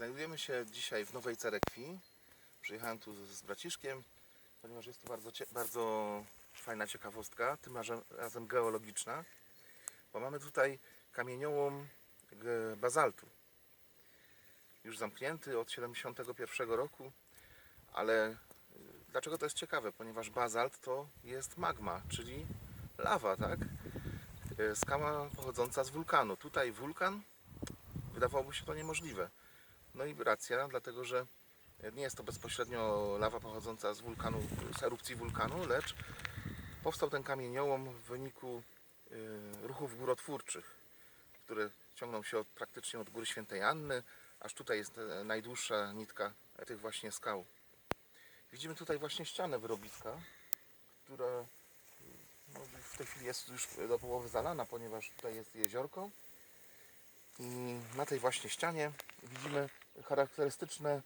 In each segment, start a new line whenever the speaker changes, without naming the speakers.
Znajdujemy się dzisiaj w Nowej Cerekwi. Przyjechałem tu z braciszkiem, ponieważ jest to bardzo, bardzo fajna ciekawostka, tym razem, geologiczna, bo mamy tutaj kamieniołom bazaltu. Już zamknięty od 71 roku, ale y, dlaczego to jest ciekawe? Ponieważ bazalt to jest magma, czyli lawa, tak? Y, Skała pochodząca z wulkanu. Tutaj wulkan, wydawałoby się to niemożliwe. No i racja, dlatego że nie jest to bezpośrednio lawa pochodząca z wulkanu, z erupcji wulkanu, lecz powstał ten kamieniołom w wyniku y, ruchów górotwórczych, które ciągną się od, praktycznie od góry Świętej Anny, aż tutaj jest e, najdłuższa nitka tych właśnie skał. Widzimy tutaj właśnie ścianę wyrobiska, która no, w tej chwili jest już do połowy zalana, ponieważ tutaj jest jeziorko. I na tej właśnie ścianie widzimy charakterystyczne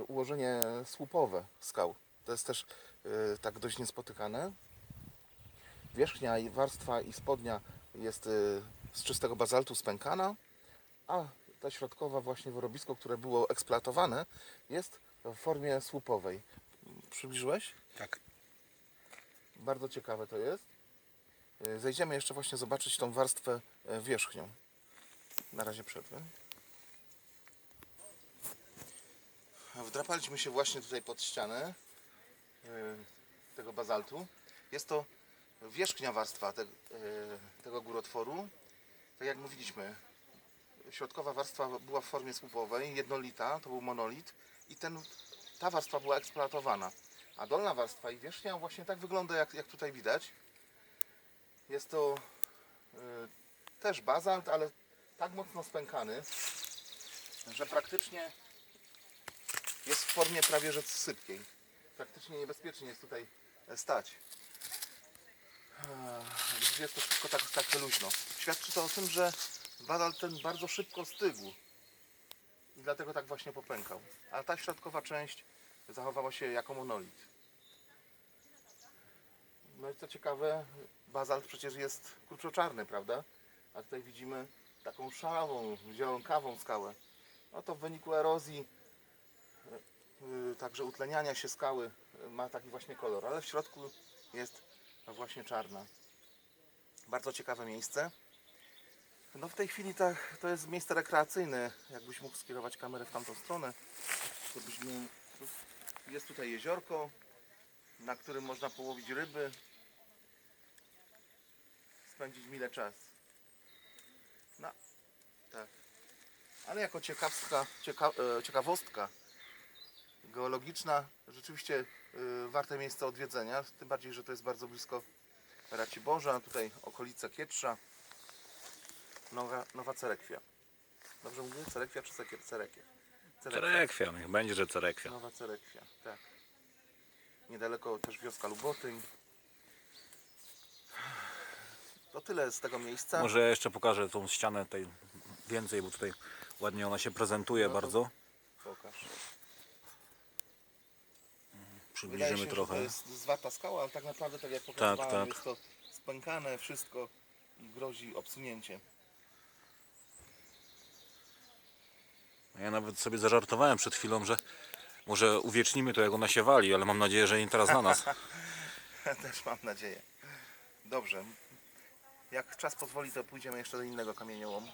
y, ułożenie słupowe skał. To jest też y, tak dość niespotykane. Wierzchnia i warstwa i spodnia jest y, z czystego bazaltu spękana, a ta środkowa właśnie wyrobisko, które było eksploatowane, jest w formie słupowej. Przybliżyłeś?
Tak.
Bardzo ciekawe to jest. Zejdziemy jeszcze właśnie zobaczyć tą warstwę wierzchnią. Na razie przerwę. Wdrapaliśmy się właśnie tutaj pod ścianę y, tego bazaltu. Jest to wierzchnia warstwa y, tego górotworu. Tak jak mówiliśmy, środkowa warstwa była w formie słupowej, jednolita, to był monolit i ten, ta warstwa była eksploatowana. A dolna warstwa i wierzchnia właśnie tak wygląda, jak, jak tutaj widać. Jest to y, też bazalt, ale tak mocno spękany, że praktycznie jest w formie prawie że sypkiej. Praktycznie niebezpiecznie jest tutaj e, stać. Gdyż jest to wszystko tak, tak luźno. Świadczy to o tym, że bazalt ten bardzo szybko stygł. I dlatego tak właśnie popękał. A ta środkowa część zachowała się jako monolit. No i co ciekawe, bazalt przecież jest kurczoczarny, prawda? A tutaj widzimy taką szalową, zielonkawą skałę. No to w wyniku erozji, yy, także utleniania się skały yy, ma taki właśnie kolor, ale w środku jest właśnie czarna. Bardzo ciekawe miejsce. No w tej chwili tak, to jest miejsce rekreacyjne. Jakbyś mógł skierować kamerę w tamtą stronę, to byśmy... Jest tutaj jeziorko, na którym można połowić ryby, spędzić mile czas. No, tak. Ale jako ciekawska, cieka, e, ciekawostka geologiczna, rzeczywiście e, warte miejsce odwiedzenia, tym bardziej, że to jest bardzo blisko Raciborza, tutaj okolice Kietrza, Nowa, Nowa Cerekwia. Dobrze mówię? Cerekwia czy Cekier? Cerekiew?
Cerekwia, niech będzie, że cerekwia.
Nowa Cerekwia, tak. Niedaleko też wioska Lubotyń. To tyle z tego miejsca.
Może jeszcze pokażę tą ścianę tej więcej, bo tutaj ładnie ona się prezentuje
No to-
bardzo.
Pokaż. Wydaje
Przybliżymy
się, że
trochę.
to jest zwarta skała, ale tak naprawdę, tak jak pokazywałem,
tak.
jest to spękane wszystko i grozi obsunięcie.
Ja nawet sobie zażartowałem przed chwilą, że może uwiecznimy to jak ona się wali, ale mam nadzieję, że nie teraz na nas.
Też mam nadzieję. Dobrze. Jak czas pozwoli, to pójdziemy jeszcze do innego kamieniołomu.